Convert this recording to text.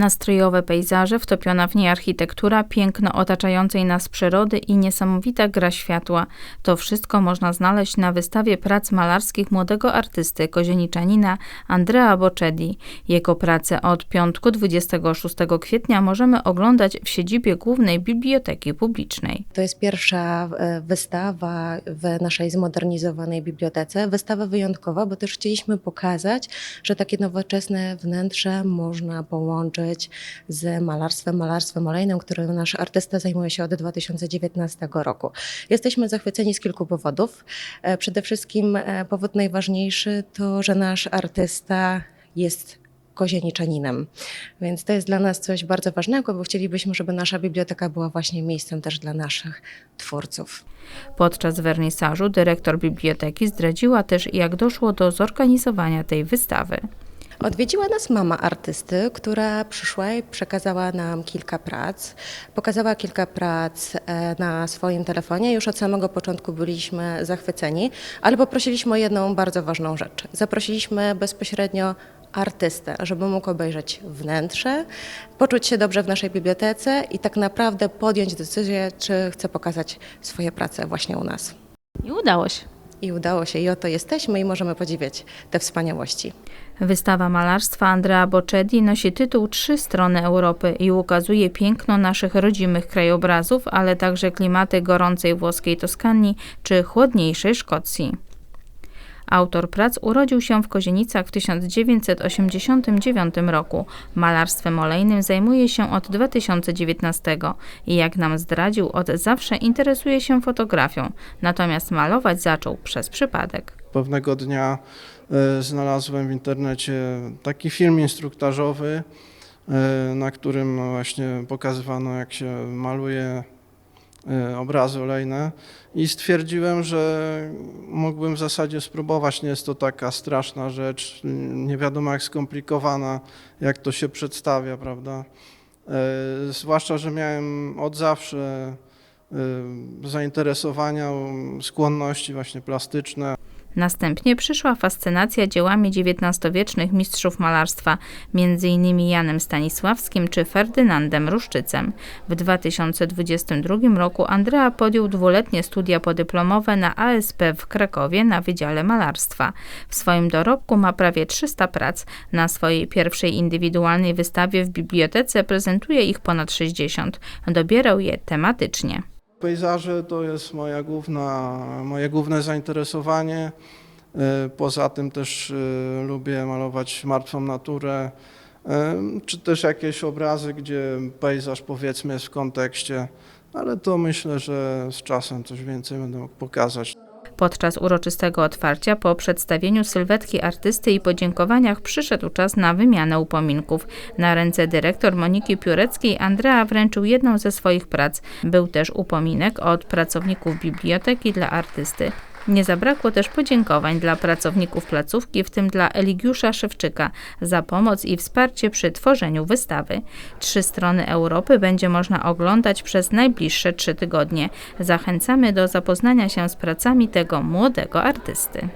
Nastrojowe pejzaże, wtopiona w nie architektura, piękno otaczającej nas przyrody i niesamowita gra światła. To wszystko można znaleźć na wystawie prac malarskich młodego artysty kozieniczanina Andrea Bocelli. Jego pracę od piątku 26 kwietnia możemy oglądać w siedzibie Głównej Biblioteki Publicznej. To jest pierwsza e, wystawa w naszej zmodernizowanej bibliotece. Wystawa wyjątkowa, bo też chcieliśmy pokazać, że takie nowoczesne wnętrze można połączyć z malarstwem, malarstwem olejnym, którym nasz artysta zajmuje się od 2019 roku. Jesteśmy zachwyceni z kilku powodów. E, Przede wszystkim e, powód najważniejszy to, że nasz artysta jest kozieniczaninem. Więc to jest dla nas coś bardzo ważnego, bo chcielibyśmy, żeby nasza biblioteka była właśnie miejscem też dla naszych twórców. Podczas wernisażu dyrektor biblioteki zdradziła też, jak doszło do zorganizowania tej wystawy. Odwiedziła nas mama artysty, która przyszła i przekazała nam kilka prac. Pokazała kilka prac e, na swoim telefonie. Już od samego początku byliśmy zachwyceni, ale poprosiliśmy o jedną bardzo ważną rzecz. Zaprosiliśmy bezpośrednio artystę, żeby mógł obejrzeć wnętrze, poczuć się dobrze w naszej bibliotece i tak naprawdę podjąć decyzję, czy chce pokazać swoje prace właśnie u nas. I udało się. I udało się i oto jesteśmy i możemy podziwiać te wspaniałości. Wystawa malarstwa Andrea Bocelli nosi tytuł Trzy strony Europy i ukazuje piękno naszych rodzimych krajobrazów, ale także klimaty gorącej włoskiej Toskanii czy chłodniejszej Szkocji. Autor prac urodził się w Kozienicach w 1989 roku. Malarstwem olejnym zajmuje się od 2019 i jak nam zdradził, od zawsze interesuje się fotografią, natomiast malować zaczął przez przypadek. Pewnego dnia e, znalazłem w internecie taki film instruktażowy, e, na którym właśnie pokazywano, jak się maluje obrazy olejne i stwierdziłem, że mógłbym w zasadzie spróbować. Nie jest to taka straszna rzecz, nie wiadomo jak skomplikowana, jak to się przedstawia, prawda? E, Zwłaszcza, że miałem od zawsze e, zainteresowania, skłonności właśnie plastyczne. Następnie przyszła fascynacja dziełami XIX-wiecznych mistrzów malarstwa, m.in. Janem Stanisławskim czy Ferdynandem Ruszczycem. W 2022 roku Andrea podjął dwuletnie studia podyplomowe na ASP w Krakowie na Wydziale Malarstwa. W swoim dorobku ma prawie 300 prac. Na swojej pierwszej indywidualnej wystawie w bibliotece prezentuje ich ponad 60. Dobierał je tematycznie. Pejzaże to jest moja główna, moje główne zainteresowanie. E, Poza tym też e, lubię malować martwą naturę, e, czy też jakieś obrazy, gdzie pejzaż powiedzmy jest w kontekście, ale to myślę, że z czasem coś więcej będę mógł pokazać. Podczas uroczystego otwarcia, po przedstawieniu sylwetki artysty i podziękowaniach, przyszedł czas na wymianę upominków. Na ręce dyrektor Moniki Pióreckiej Andrea wręczył jedną ze swoich prac. Był też upominek od pracowników biblioteki dla artysty. Nie zabrakło też podziękowań dla pracowników placówki, w tym dla Eligiusza Szewczyka, za pomoc i wsparcie przy tworzeniu wystawy. Trzy strony Europy będzie można oglądać przez najbliższe trzy tygodnie. Zachęcamy do zapoznania się z pracami tego młodego artysty.